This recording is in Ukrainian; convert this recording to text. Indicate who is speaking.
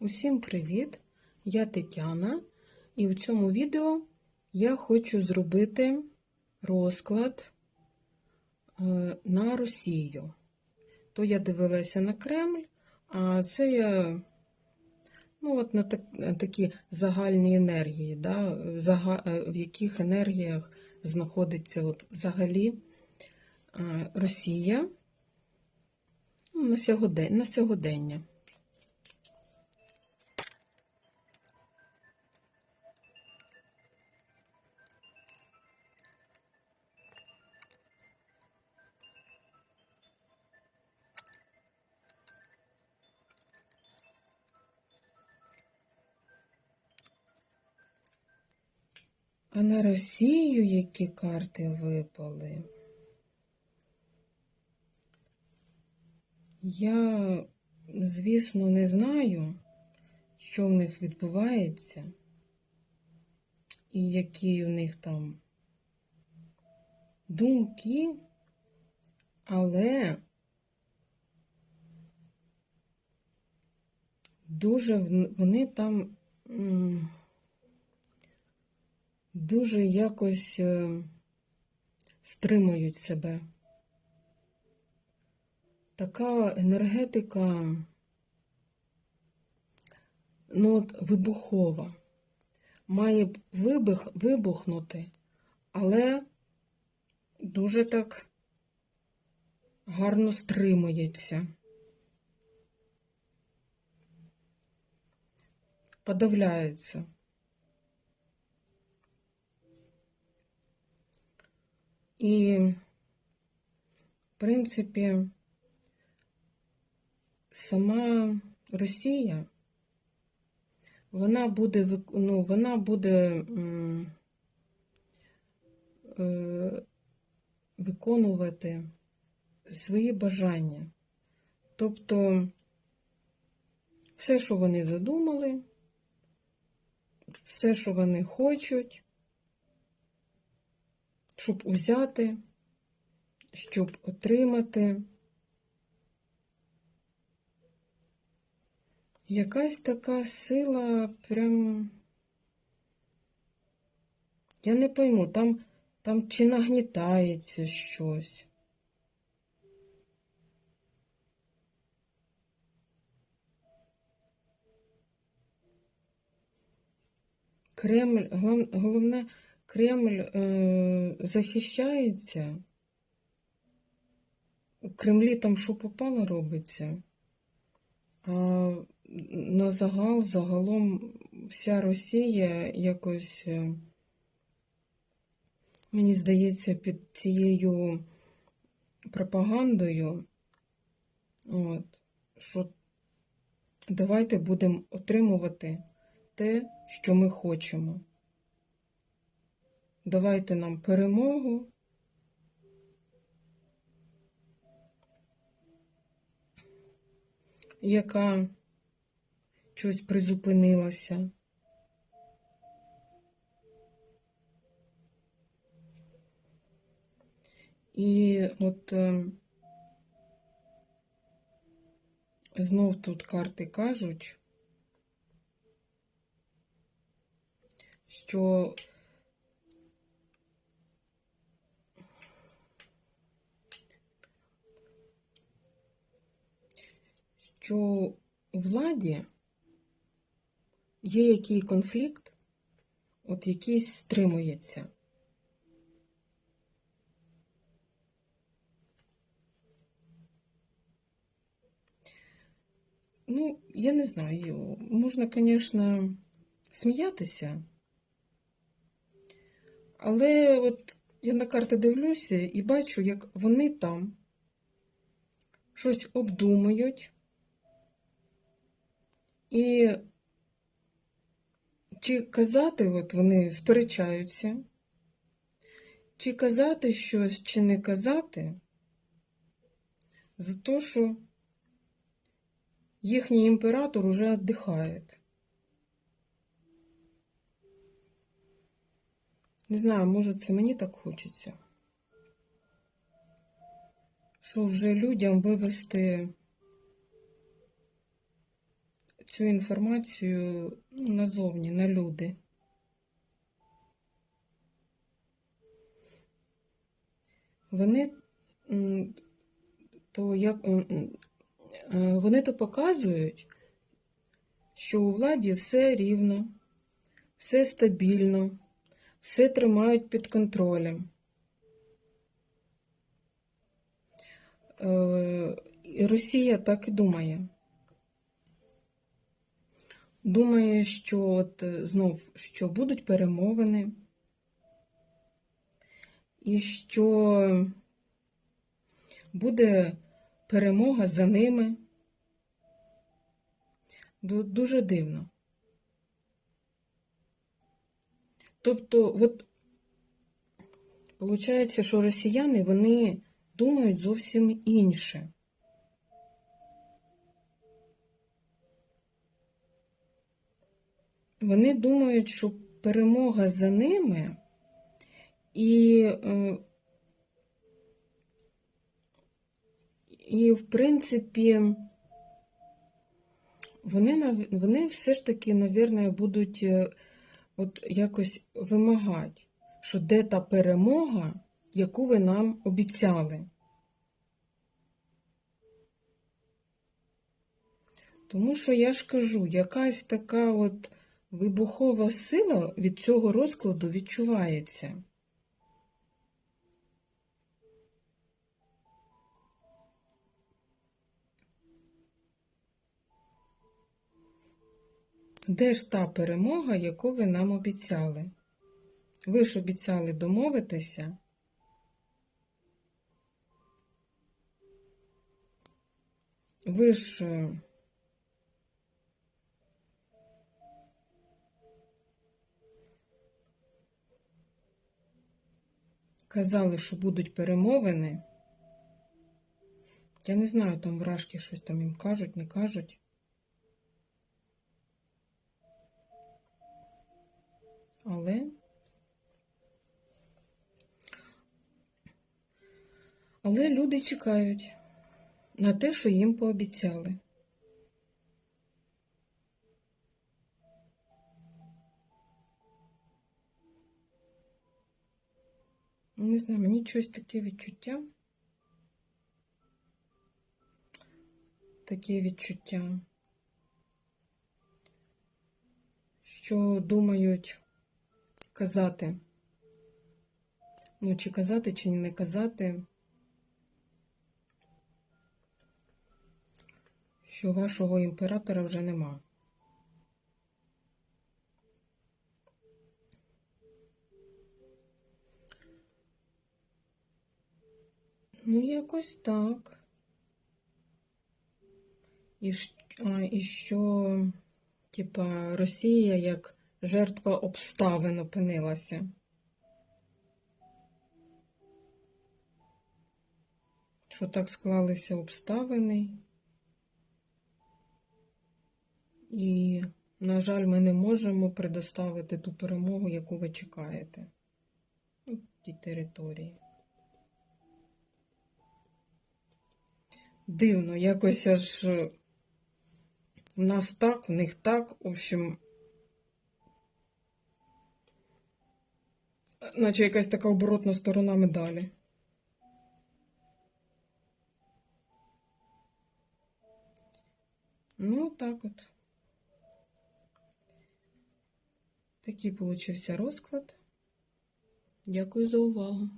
Speaker 1: Усім привіт! Я Тетяна, і в цьому відео я хочу зробити розклад е, на Росію. То я дивилася на Кремль, а це я ну, от на так, такі загальні енергії, да, е, в яких енергіях знаходиться от взагалі е, Росія ну, на сьогодення. А на Росію які карти випали? Я, звісно, не знаю, що в них відбувається, і які у них там думки, але дуже в- вони там. Дуже якось е, стримують себе. Така енергетика ну, от, вибухова. Має вибух, вибухнути, але дуже так гарно стримується. Подавляється. І, в принципі, сама Росія, вона буде, ну, вона буде е, виконувати свої бажання. Тобто, все, що вони задумали, все, що вони хочуть, щоб узяти, щоб отримати. Якась така сила, прям. Я не пойму, там, там чи нагнітається щось. Кремль, головне, Кремль е, захищається. У Кремлі там що попало робиться. А на загал, загалом вся Росія якось, е, мені здається, під цією пропагандою, от, що давайте будемо отримувати те, що ми хочемо. Давайте нам перемогу. яка щось призупинилася. І от е, знов тут карти кажуть, що що у владі є який конфлікт, от якийсь стримується. Ну, я не знаю, можна, звісно, сміятися, але от я на карти дивлюся і бачу, як вони там щось обдумують. І чи казати, от вони сперечаються, чи казати щось, чи не казати, за те, що їхній імператор уже віддихає. Не знаю, може, це мені так хочеться. Що вже людям вивести цю інформацію ну, назовні, на люди. Вони то як е, вони то показують, що у владі все рівно, все стабільно, все тримають під контролем. Е, Росія так і думає. Думає, що от е, знов що будуть перемовини, і що буде перемога за ними. Дуже дивно. Тобто, от, виходить, що росіяни вони думають зовсім інше. Вони думають, що перемога за ними і, е, і в принципі, вони, вони все ж таки, навірно, будуть е, от якось вимагати, що де та перемога, яку ви нам обіцяли. Тому що я ж кажу, якась така от вибухова сила від цього розкладу відчувається. Де ж та перемога, яку ви нам обіцяли? Ви ж обіцяли домовитися. Ви ж казали, що будуть перемовини. Я не знаю, там вражки щось там їм кажуть, не кажуть. Але. Але люди чекають на те, що їм пообіцяли. Не знаю, мені щось таке відчуття. Таке відчуття, що думають казати. Ну, чи казати, чи не казати, що вашого імператора вже нема. Ну, якось так. І, і що, типа, Росія як жертва обставин опинилася. Що так склалися обставини. І, на жаль, ми не можемо предоставити ту перемогу, яку ви чекаєте у тій території. Дивно, якось аж е, в нас так, в них так, в общем, наче якась така оборотна сторона медалі. Ну, так от. Такий получився розклад. Дякую за увагу.